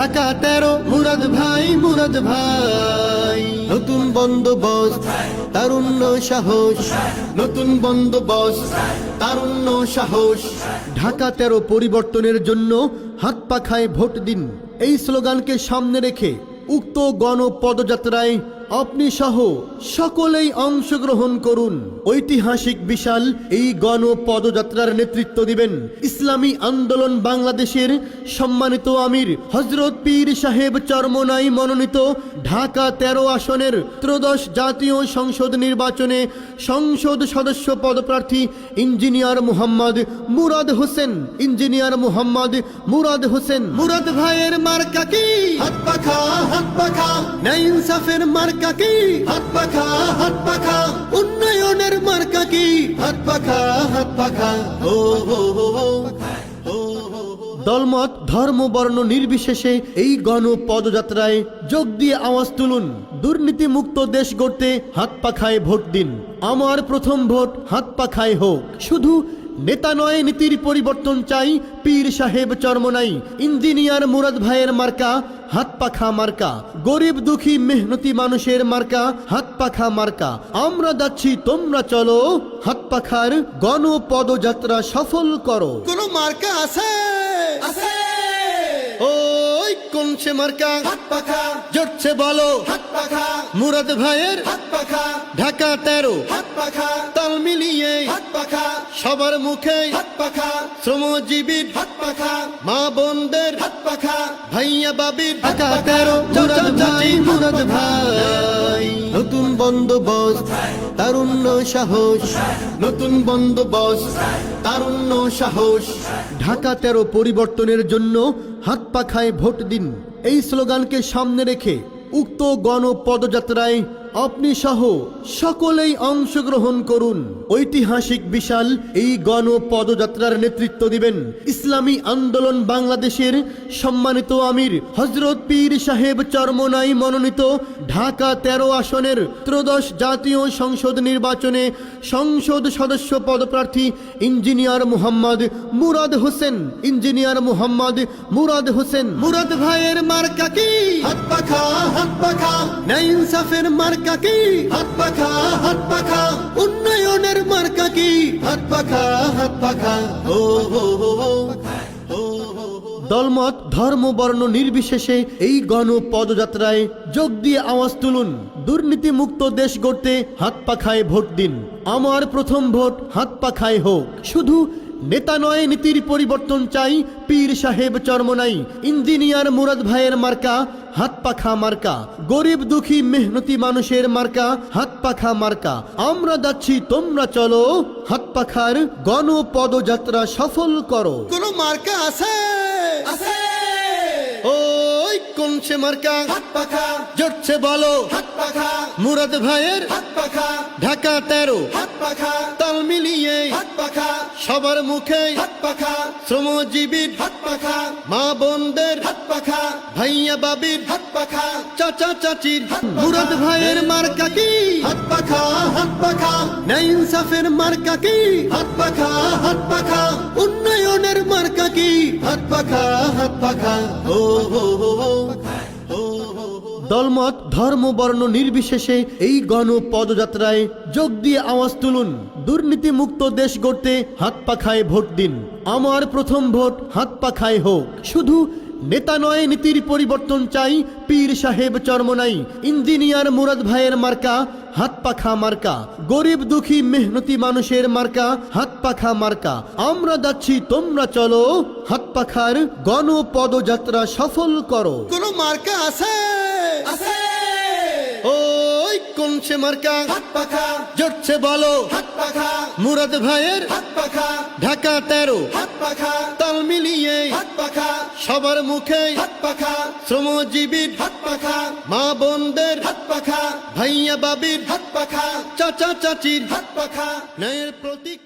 টাকা তেরো মুরাদ ভাই মুরাদ ভাই। নতুন বন্দোবস্ত তারুণ্য সাহস। নতুন বন্দোবস্ত তারুণ্য সাহস। ঢাকা তেরো পরিবর্তনের জন্য হাত পাখায় ভোট দিন। এই স্লোগানকে সামনে রেখে উক্ত গণ পদযাত্রায় আপনি সহ সকলেই অংশগ্রহণ করুন। ঐতিহাসিক বিশাল এই গণ পদযাত্রার নেতৃত্ব দিবেন ইসলামী আন্দোলন বাংলাদেশের সম্মানিত আমির হজরত পীর সাহেব চরমনাই মনোনীত ঢাকা তেরো আসনের ত্রয়োদশ জাতীয় সংসদ নির্বাচনে সংসদ সদস্য পদপ্রার্থী ইঞ্জিনিয়ার মুহাম্মদ মুরাদ হোসেন। ইঞ্জিনিয়ার মুহাম্মদ মুরাদ হোসেন। মুরাদ ভাইয়ের মার্কা কি? হাত পাখা হাত পাখা। ইনসাফের মার্কা হাত পাখা হাত পাখা। উন্নয়নের হাত পাখা হাত পাখা। ও। দলমত, ধর্ম, বর্ণ নির্বিশেষে এই গণ পদযাত্রায় যোগ দিয়ে আওয়াজ তুলুন। দুর্নীতি মুক্ত দেশ গড়তে হাত পাখায় ভোট দিন। আমার প্রথম ভোট হাত পাখায় হোক। শুধু নেতা নয়, নীতির পরিবর্তন চাই। পীর সাহেব চরমনাই। ইঞ্জিনিয়ার মুরাদ ভাইয়ের মার্কা হাত পাখা মার্কা, গরিব দুঃখী মেহনতি মানুষের মার্কা হাত পাখা মার্কা। আমরা যাচ্ছি, তোমরা চলো হাত পাখার গণ পদযাত্রা সফল করো। কোন মার্কা আছে? কোন সে মার্কা জটছে বলো। মুরাদ ভাইয়ের ঢাকা তেরো। তাল মিলিয়ে সবার মুখে হাত পাখা। শ্রমজীবীর হাত মা বোনদের ভাইয়া বাবির ঢাকা তেরো। মুরাদ ভাই মুরাদ ভাই। বন্দোবস্ত, তারুণ্য সাহস, নতুন বন্দোবস্ত, তারুণ্য সাহস। ঢাকা তেরো পরিবর্তনের জন্য হাত পাখায় ভোট দিন। এই স্লোগানকে সামনে রেখে উক্ত গণ পদযাত্রায় আপনি সহ সকলেই অংশগ্রহণ করুন। ঐতিহাসিক বিশাল এই গণ পদযাত্রার নেতৃত্ব দিবেন ইসলামী আন্দোলন বাংলাদেশের সম্মানিত আমির হজরত পীর সাহেব চরমনাই মনোনীত ঢাকা তেরো আসনের ত্রয়োদশ জাতীয় সংসদ নির্বাচনে সংসদ সদস্য পদপ্রার্থী ইঞ্জিনিয়ার মুহাম্মদ মুরাদ হোসেন। ইঞ্জিনিয়ার মুহাম্মদ মুরাদ হোসেন। মুরাদ ভাইয়ের মার্কা কি? হাত পাখা হাত পাখা। ইনসাফের মার্কা কি? হাত পাখা হাত পাখা। উন্নয়নের মার্কা কি? হাত পাখা হাত পাখা। ও। দলমত, ধর্ম, বর্ণ নির্বিশেষে এই গণ পদযাত্রায় যোগ দিয়ে আওয়াজ তুলুন। দুর্নীতি মুক্ত দেশ গড়তে হাত পাখায় ভোট দিন। আমার প্রথম ভোট হাত পাখায় হোক। শুধু নেতা নয়, নীতির পরিবর্তন চাই। পীর সাহেব চরমনাই। ইঞ্জিনিয়ার মুরাদ ভাইয়ের মার্কা হাত পাখা মার্কা গরিব দুঃখী মেহনতি মানুষের মার্কা হাত পাখা মার্কা। আমরা যাচ্ছি তোমরা চলো হাত পাখার গণ পদযাত্রা সফল করো। কোন মার্কা আছে? আছে। কোন সে মার্কা জটছে বলো মুরাদ ভাইয়ের ঢাকা তেরো তাল মিলিয়ে সবার মুখে শ্রমজীবীর মা বোনদের ভাইয়া বাবির চাচা চাচির মুরাদ ভাইয়ের মার্কা কি হাত পাখা হাত পাখা ইনসাফের মার্কা কি হাত পাখা হাত পাখা উন্নয়নের মার্কা কি হাত পাখা হাত পাখা ও হো হো। দলমত, ধর্ম, বর্ণ নির্বিশেষে এই গণ পদযাত্রায় যোগ দিয়ে আওয়াজ তুলুন। দুর্নীতি মুক্ত দেশ গড়তে হাত পাখায় ভোট দিন। আমার প্রথম ভোট হাত পাখায় হোক। শুধু নেতা নয়, নীতির পরিবর্তন চাই। পীর সাহেব চর্মনাই, ইঞ্জিনিয়ার মুরাদ ভাইয়ের মার্কা হাত পাখা মার্কা গরিব দুঃখী মেহনতি মানুষের মার্কা হাত পাখা মার্কা। আমরা যাচ্ছি তোমরা চলো হাত পাখার গণ পদযাত্রা সফল করো। কোন মার্কা আছে? আছে ওই কোন সে মার্কা জড়ছে বলো মুরাদ ভাইয়ের ঢাকা তেরো তাল মিলিয়ে সবার মুখে শ্রমজীবীর মা বোনদের ভাইয়া বাবির চাচা চাচির ন্যায়ের প্রতীক